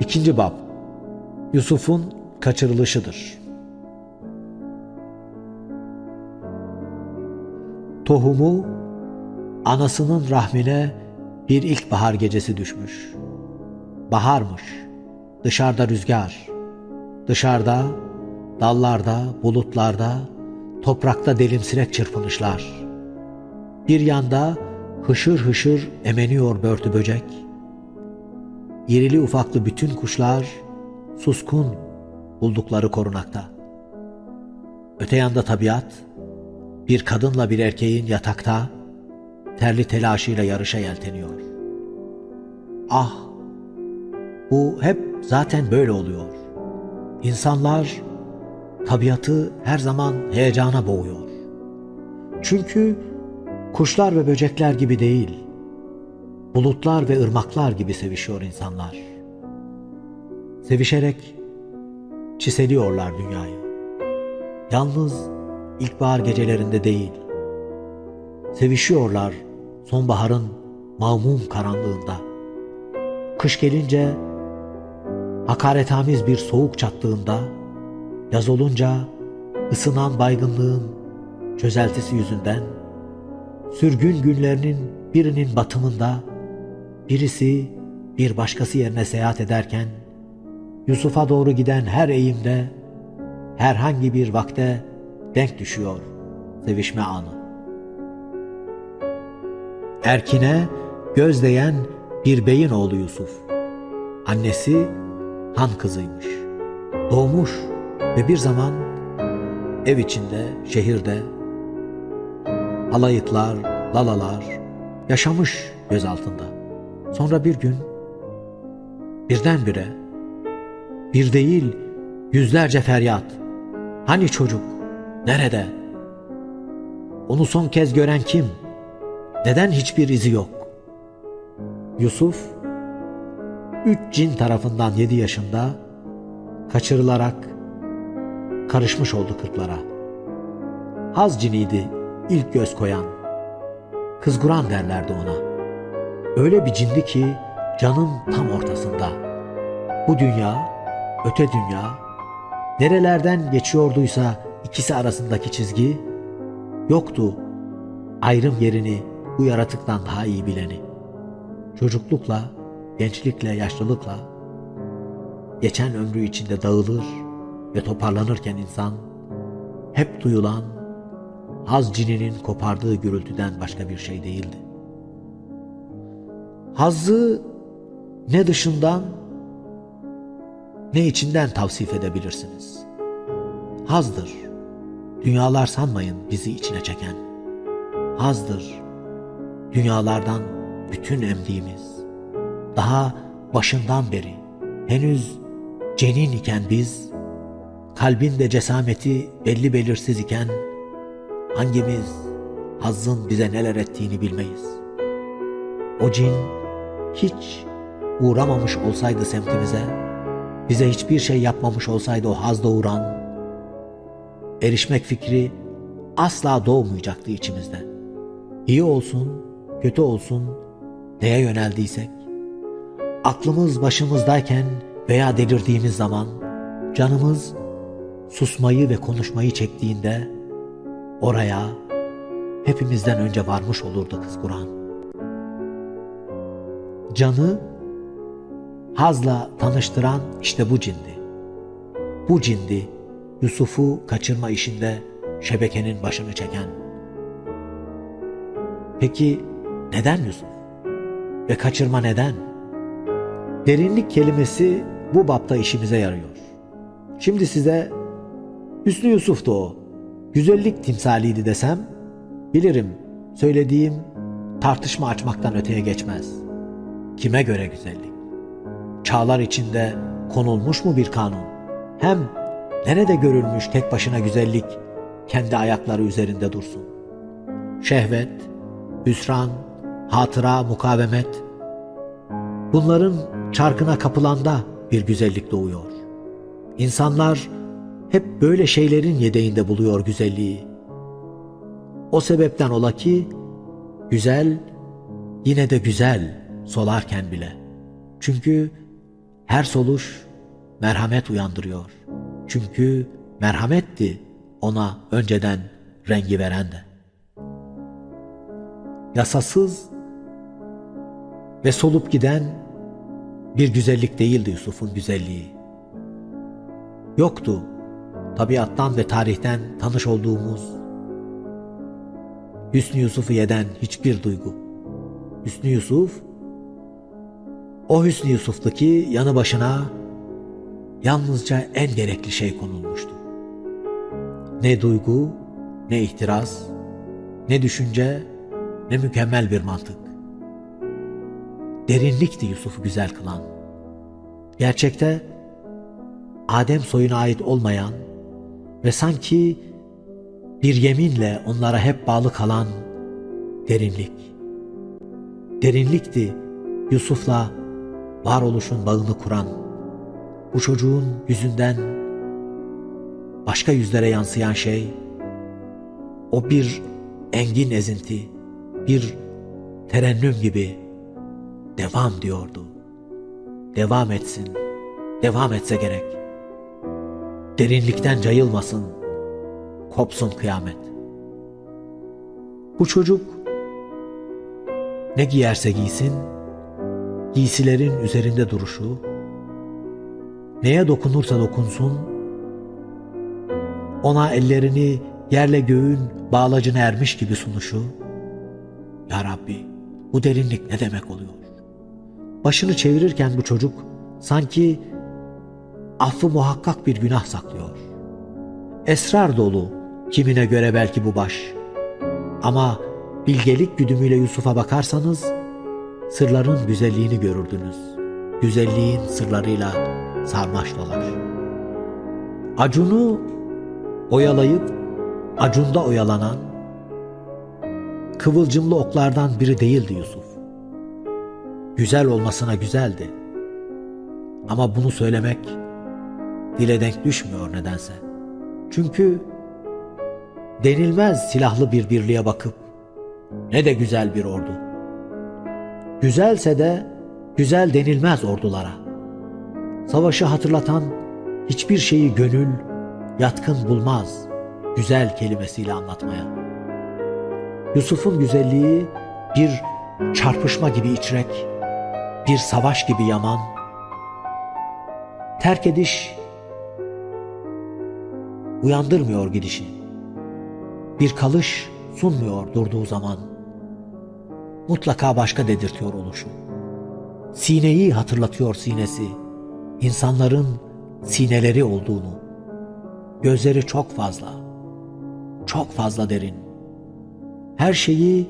İkinci bab Yusuf'un kaçırılışıdır. Tohumu anasının rahmine bir ilkbahar gecesi düşmüş. Baharmış. Dışarıda rüzgar. Dışarıda, dallarda, bulutlarda, toprakta delimsinek çırpınışlar. Bir yanda hışır hışır emeniyor börtü böcek. İrili ufaklı bütün kuşlar suskun buldukları korunakta. Öte yanda tabiat bir kadınla bir erkeğin yatakta terli telaşıyla yarışa yelteniyor. Ah! Bu hep zaten böyle oluyor. İnsanlar tabiatı her zaman heyecana boğuyor. Çünkü kuşlar ve böcekler gibi değil, bulutlar ve ırmaklar gibi sevişiyor insanlar. Sevişerek çiseliyorlar dünyayı. Yalnız ilkbahar gecelerinde değil, sevişiyorlar sonbaharın mağmum karanlığında. Kış gelince hakaretamiz bir soğuk çattığında, yaz olunca ısınan baygınlığın çözeltisi yüzünden, sürgün günlerinin birinin batımında, birisi bir başkası yerine seyahat ederken, Yusuf'a doğru giden her eğimde, herhangi bir vakte denk düşüyor sevişme anı. Erkine göz değen bir beyin oğlu Yusuf. Annesi han kızıymış. Doğmuş ve bir zaman ev içinde, şehirde alayıtlar, lalalar yaşamış göz altında. Sonra bir gün birdenbire bir değil yüzlerce feryat. Hani çocuk? Nerede? Onu son kez gören kim? Neden hiçbir izi yok? Yusuf, üç cin tarafından yedi yaşında kaçırılarak karışmış oldu kırklara. Haz ciniydi ilk göz koyan. Kızguran derlerdi ona. Öyle bir cindi ki canın tam ortasında. Bu dünya, öte dünya, nerelerden geçiyorduysa ikisi arasındaki çizgi, yoktu ayrım yerini bu yaratıktan daha iyi bileni. Çocuklukla, gençlikle, yaşlılıkla, geçen ömrü içinde dağılır ve toparlanırken insan, hep duyulan, haz cininin kopardığı gürültüden başka bir şey değildi. Hazzı ne dışından ne içinden tavsif edebilirsiniz. Hazdır. Dünyalar sanmayın bizi içine çeken. Hazdır. Dünyalardan bütün emdiğimiz. Daha başından beri henüz cenin iken biz, kalbin de cesameti belli belirsiz iken hangimiz hazzın bize neler ettiğini bilmeyiz. O cin hiç uğramamış olsaydı semtimize, bize hiçbir şey yapmamış olsaydı o haz doğuran, erişmek fikri asla doğmayacaktı içimizde. İyi olsun, kötü olsun, neye yöneldiysek, aklımız başımızdayken veya delirdiğimiz zaman, canımız susmayı ve konuşmayı çektiğinde, oraya hepimizden önce varmış olurdu kız Kur'an. Canı hazla tanıştıran işte bu cindi. Bu cindi Yusuf'u kaçırma işinde şebekenin başını çeken. Peki neden Yusuf? Ve kaçırma neden? Derinlik kelimesi bu bapta işimize yarıyor. Şimdi size Hüsnü Yusuf'tu o. Güzellik timsaliydi desem, bilirim söylediğim tartışma açmaktan öteye geçmez. Kime göre güzellik? Çağlar içinde konulmuş mu bir kanun? Hem nerede görülmüş tek başına güzellik kendi ayakları üzerinde dursun? Şehvet, hüsran, hatıra, mukavemet. Bunların çarkına kapılanda bir güzellik doğuyor. İnsanlar hep böyle şeylerin yedeğinde buluyor güzelliği. O sebepten ola ki güzel yine de güzel solarken bile. Çünkü her soluş merhamet uyandırıyor. Çünkü merhametti ona önceden rengi veren de. Yasasız ve solup giden bir güzellik değildi Yusuf'un güzelliği. Yoktu tabiattan ve tarihten tanış olduğumuz Hüsnü Yusuf'u yeden hiçbir duygu. Hüsnü Yusuf, o Hüsnü Yusuf'taki yanı başına yalnızca en gerekli şey konulmuştu. Ne duygu, ne ihtiras, ne düşünce, ne mükemmel bir mantık. Derinlikti Yusuf'u güzel kılan. Gerçekte Adem soyuna ait olmayan ve sanki bir yeminle onlara hep bağlı kalan derinlik. Derinlikti Yusuf'la varoluşun bağını kuran. Bu çocuğun yüzünden başka yüzlere yansıyan şey o bir engin ezinti, bir terennüm gibi devam diyordu. Devam etsin, devam etse gerek. Derinlikten cayılmasın, kopsun kıyamet. Bu çocuk ne giyerse giysin, giysilerin üzerinde duruşu, neye dokunursa dokunsun, ona ellerini yerle göğün bağlacına ermiş gibi sunuşu, Ya Rabbi bu derinlik ne demek oluyor? Başını çevirirken bu çocuk sanki affı muhakkak bir günah saklıyor. Esrar dolu, kimine göre belki bu baş. Ama bilgelik güdümüyle Yusuf'a bakarsanız, sırların güzelliğini görürdünüz. Güzelliğin sırlarıyla sarmaş dolar. Acunu oyalayıp acunda oyalanan, kıvılcımlı oklardan biri değildi Yusuf. Güzel olmasına güzeldi. Ama bunu söylemek dile denk düşmüyor nedense. Çünkü denilmez silahlı bir birliğe bakıp ne de güzel bir ordu. Güzelse de güzel denilmez ordulara. Savaşı hatırlatan hiçbir şeyi gönül yatkın bulmaz güzel kelimesiyle anlatmaya. Yusuf'un güzelliği bir çarpışma gibi içrek, bir savaş gibi yaman, terk ediş uyandırmıyor gidişi. Bir kalış sunmuyor durduğu zaman. Mutlaka başka dedirtiyor oluşu. Sineyi hatırlatıyor sinesi. İnsanların sineleri olduğunu. Gözleri çok fazla. Çok fazla derin. Her şeyi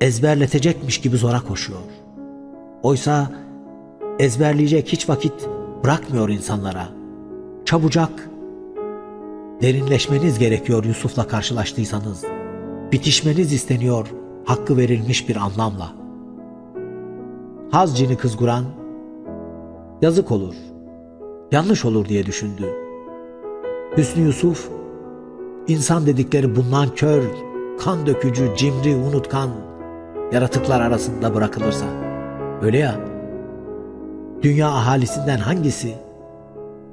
ezberletecekmiş gibi zora koşuyor. Oysa ezberleyecek hiç vakit bırakmıyor insanlara. Çabucak derinleşmeniz gerekiyor Yusuf'la karşılaştıysanız. Bitişmeniz isteniyor hakkı verilmiş bir anlamla. Haz cini kızguran, yazık olur, yanlış olur diye düşündü. Hüsnü Yusuf, insan dedikleri bundan kör, kan dökücü, cimri, unutkan yaratıklar arasında bırakılırsa. Öyle ya, dünya ahalisinden hangisi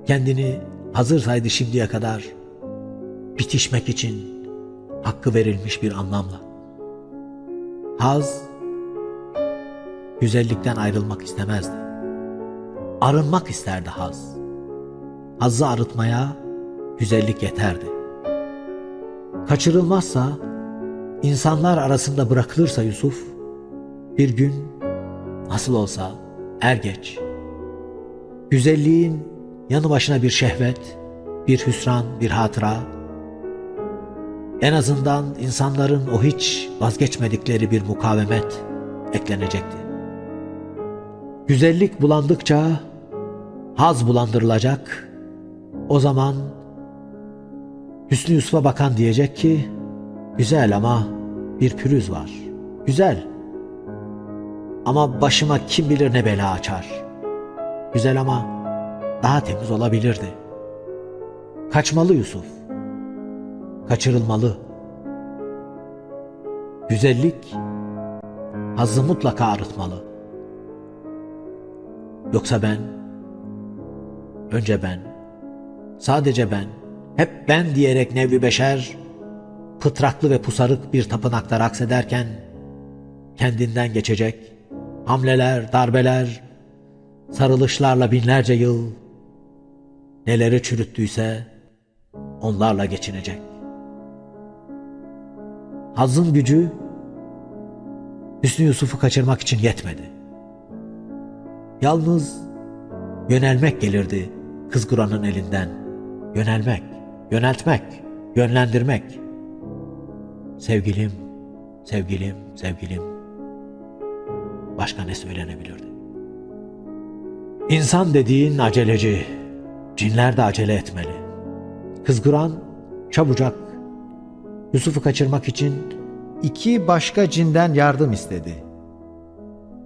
kendini hazır saydı şimdiye kadar bitişmek için hakkı verilmiş bir anlamla. Haz, güzellikten ayrılmak istemezdi. Arınmak isterdi haz. Hazzı arıtmaya güzellik yeterdi. Kaçırılmazsa, insanlar arasında bırakılırsa Yusuf, bir gün nasıl olsa er geç. Güzelliğin yanı başına bir şehvet, bir hüsran, bir hatıra, en azından insanların o hiç vazgeçmedikleri bir mukavemet eklenecekti. Güzellik bulandıkça haz bulandırılacak. O zaman Hüsnü Yusuf'a bakan diyecek ki güzel ama bir pürüz var. Güzel. Ama başıma kim bilir ne bela açar. Güzel ama daha temiz olabilirdi. Kaçmalı Yusuf kaçırılmalı. Güzellik hazzı mutlaka arıtmalı. Yoksa ben, önce ben, sadece ben, hep ben diyerek nevri beşer, pıtraklı ve pusarık bir tapınakta raks ederken, kendinden geçecek, hamleler, darbeler, sarılışlarla binlerce yıl, neleri çürüttüyse onlarla geçinecek. Hazın gücü Hüsnü Yusuf'u kaçırmak için yetmedi. Yalnız yönelmek gelirdi kızguranın elinden. Yönelmek, yöneltmek, yönlendirmek. Sevgilim, sevgilim, sevgilim. Başka ne söylenebilirdi? İnsan dediğin aceleci, cinler de acele etmeli. Kızguran çabucak Yusuf'u kaçırmak için İki başka cinden yardım istedi.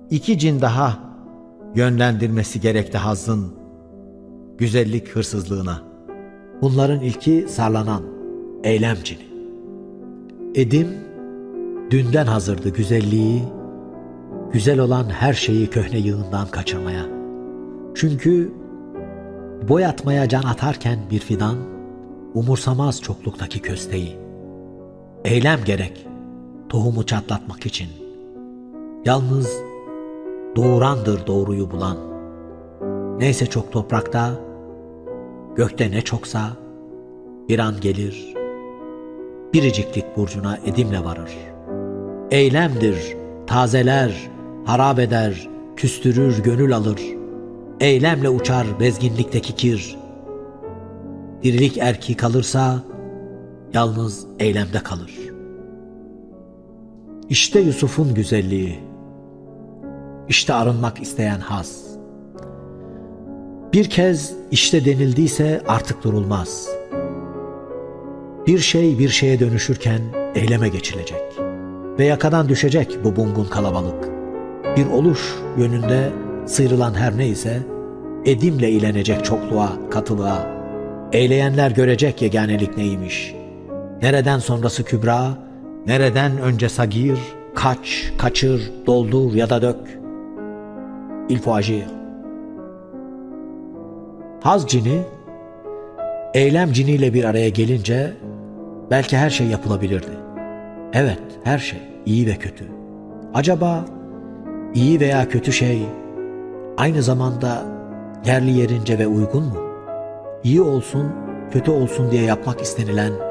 İki cin daha yönlendirmesi gerekti Haz'ın güzellik hırsızlığına. Bunların ilki sarlanan eylem cini. Edim dünden hazırdı güzelliği, güzel olan her şeyi köhne yığından kaçırmaya. Çünkü boyatmaya can atarken bir fidan umursamaz çokluktaki kösteği. Eylem gerek tohumu çatlatmak için. Yalnız doğurandır doğruyu bulan. Neyse çok toprakta, gökte ne çoksa bir an gelir, biriciklik burcuna edimle varır. Eylemdir, tazeler, harap eder, küstürür, gönül alır. Eylemle uçar bezginlikteki kir. Dirilik erki kalırsa, yalnız eylemde kalır. İşte Yusuf'un güzelliği. İşte arınmak isteyen haz. Bir kez işte denildiyse artık durulmaz. Bir şey bir şeye dönüşürken eyleme geçilecek. Ve yakadan düşecek bu bungun kalabalık. Bir oluş yönünde sıyrılan her neyse edimle ilenecek çokluğa, katılığa. Eyleyenler görecek yeganelik neymiş. Nereden sonrası kübra, nereden önce sagir, kaç, kaçır, doldur ya da dök. Il faut. Haz cini, eylem ciniyle bir araya gelince belki her şey yapılabilirdi. Evet, her şey, iyi ve kötü. Acaba iyi veya kötü şey aynı zamanda yerli yerince ve uygun mu? İyi olsun, kötü olsun diye yapmak istenilen,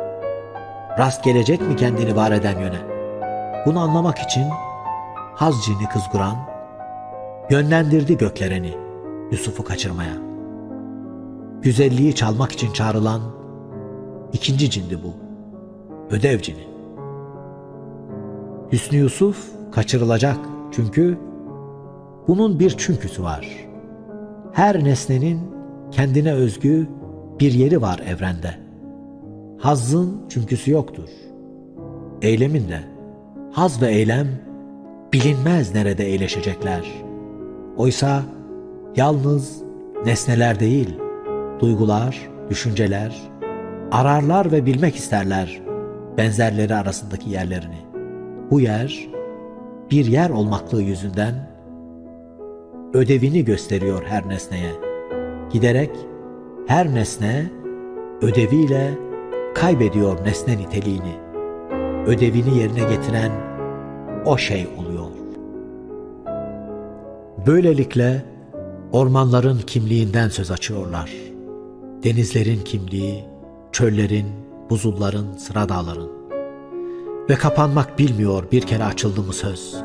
rast gelecek mi kendini var eden yöne? Bunu anlamak için haz cini kızguran, yönlendirdi göklereni Yusuf'u kaçırmaya. Güzelliği çalmak için çağrılan ikinci cindi bu, ödev cini. Hüsnü Yusuf kaçırılacak çünkü bunun bir çünküsü var. Her nesnenin kendine özgü bir yeri var evrende. Hazzın çünküsü yoktur. Eylemin de haz ve eylem bilinmez nerede eğleşecekler. Oysa yalnız nesneler değil, duygular, düşünceler, ararlar ve bilmek isterler benzerleri arasındaki yerlerini. Bu yer bir yer olmaklığı yüzünden ödevini gösteriyor her nesneye. Giderek her nesne ödeviyle kaybediyor nesne niteliğini. Ödevini yerine getiren o şey oluyor. Böylelikle ormanların kimliğinden söz açıyorlar. Denizlerin kimliği, çöllerin, buzulların, sıra dağların. Ve kapanmak bilmiyor bir kere açıldı mı söz.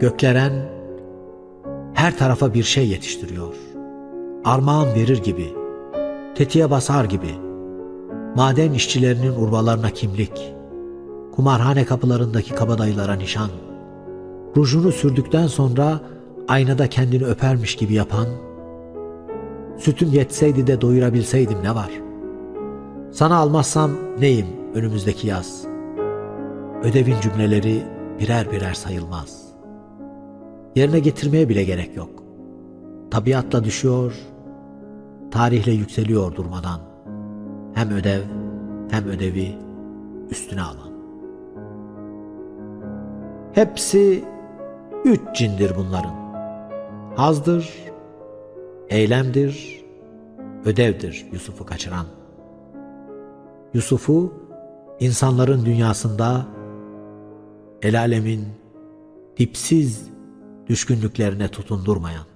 Gökleren her tarafa bir şey yetiştiriyor. Armağan verir gibi, tetiğe basar gibi. Maden işçilerinin urbalarına kimlik, kumarhane kapılarındaki kabadayılara nişan, rujunu sürdükten sonra aynada kendini öpermiş gibi yapan, sütüm yetseydi de doyurabilseydim ne var? Sana almazsam neyim önümüzdeki yaz? Ödevin cümleleri birer birer sayılmaz. Yerine getirmeye bile gerek yok. Tabiatla düşüyor, tarihle yükseliyor durmadan. Hem ödev hem ödevi üstüne alan. Hepsi üç cindir bunların. Hazdır, eylemdir, ödevdir Yusuf'u kaçıran. Yusuf'u insanların dünyasında el alemin dipsiz düşkünlüklerine tutundurmayan.